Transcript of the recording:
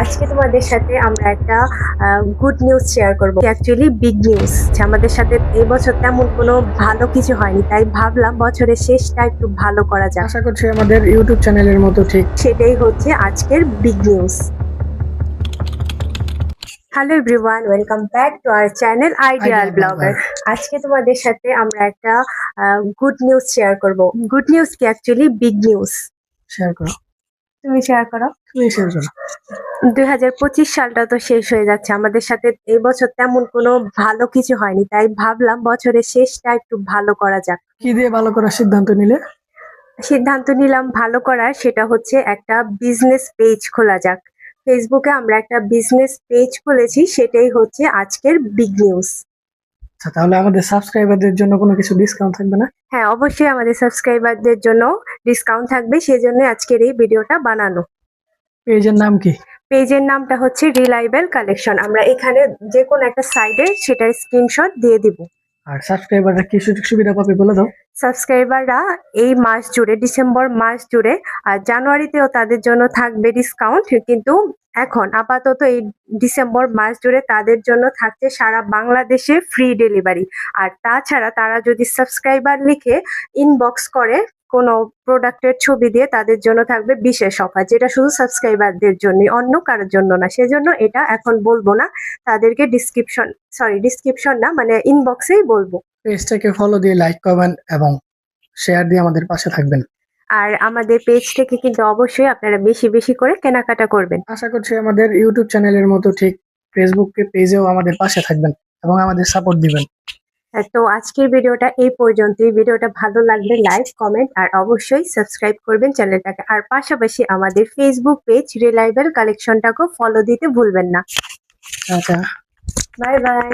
আজকে তোমাদের সাথে আমরা একটা গুড নিউজ শেয়ার করব। অ্যাকচুয়ালি বিগ নিউজ আমাদের সাথে এই বছর তেমন কোনো ভালো কিছু হয়নি। তাই ভাবলাম বছরের শেষটা একটু ভালো করা যাক। আশা করছি আমাদের ইউটিউব চ্যানেলের মতো ঠিক। সেটাই হচ্ছে আজকের big news hello everyone welcome back to our channel ideal blogger আজকে তোমাদের সাথে আমরা একটা গুড নিউজ শেয়ার করব। গুড নিউজ কি অ্যাকচুয়ালি বিগ নিউজ শেয়ার করো। তুমি শেয়ার করো। তুমি শেয়ার করো। দুই হাজার পঁচিশ সালটা তো শেষ হয়ে যাচ্ছে। আমাদের সাথে এই বছর তেমন কোনো ভালো কিছু হয়নি। তাই ভাবলাম বছরের শেষটা একটু ভালো করা যাক। কি দিয়ে ভালো করার সিদ্ধান্ত নিলে? সিদ্ধান্ত নিলাম ভালো করার সেটা হচ্ছে একটা বিজনেস পেজ খোলা যাক। ফেসবুকে আমরা একটা বিজনেস পেজ খুলেছি সেটাই হচ্ছে আজকের বিগ নিউজ আচ্ছা তাহলে আমাদের সাবস্ক্রাইবারদের জন্য কোনো কিছু ডিসকাউন্ট থাকবে না? হ্যাঁ অবশ্যই আমাদের সাবস্ক্রাইবারদের জন্য ডিসকাউন্ট থাকবে। সেজন্য আজকের এই ভিডিওটা বানানো। পেজের নাম কি? পেজের নামটা হচ্ছে রিলায়েবল কালেকশন আমরা এখানে যে কোনো একটা সাইডে সেটার স্ক্রিনশট দিয়ে দিব। আর সাবস্ক্রাইবাররা কি সুযোগ সুবিধা পাবে বলে দাও? সাবস্ক্রাইবাররা এই মাস জুড়ে ডিসেম্বর মাস জুড়ে আর জানুয়ারিতেও তাদের জন্য থাকবে ডিসকাউন্ট কিন্তু এখন আপাতত এই ডিসেম্বর মাস জুড়ে তাদের জন্য থাকছে সারা বাংলাদেশে ফ্রি ডেলিভারি আর তাছাড়া তারা যদি সাবস্ক্রাইবার লিখে ইনবক্স করে কোনো প্রোডাক্টের ছবি দিয়ে তাদের জন্য থাকবে বিশেষ অফার যেটা শুধু সাবস্ক্রাইবারদের জন্য অন্য কারোর জন্য না। সেজন্য এটা এখন বলব না তাদেরকে ডিসক্রিপশন সরি ডিসক্রিপশন না মানে ইনবক্সেই বলব। পেজটাকে ফলো দিয়ে লাইক করবেন এবং শেয়ার দিয়ে আমাদের পাশে থাকবেন। আর আমাদের পেজ থেকে কিন্তু অবশ্যই আপনারা বেশি বেশি করে কেনাকাটা করবেন। আশা করছি আমাদের ইউটিউব চ্যানেলের মতো ঠিক ফেসবুকে পেজেও আমাদের পাশে থাকবেন এবং আমাদের সাপোর্ট দিবেন। তো আজকের ভিডিওটা এই পর্যন্তই। ভিডিওটা ভালো লাগলে লাইক কমেন্ট আর অবশ্যই সাবস্ক্রাইব করবেন চ্যানেলটাকে। আর পাশাপাশি আমাদের ফেসবুক পেজ রিলায়েবল কালেকশনটাকেও ফলো দিতে ভুলবেন না। আচ্ছা। Bye bye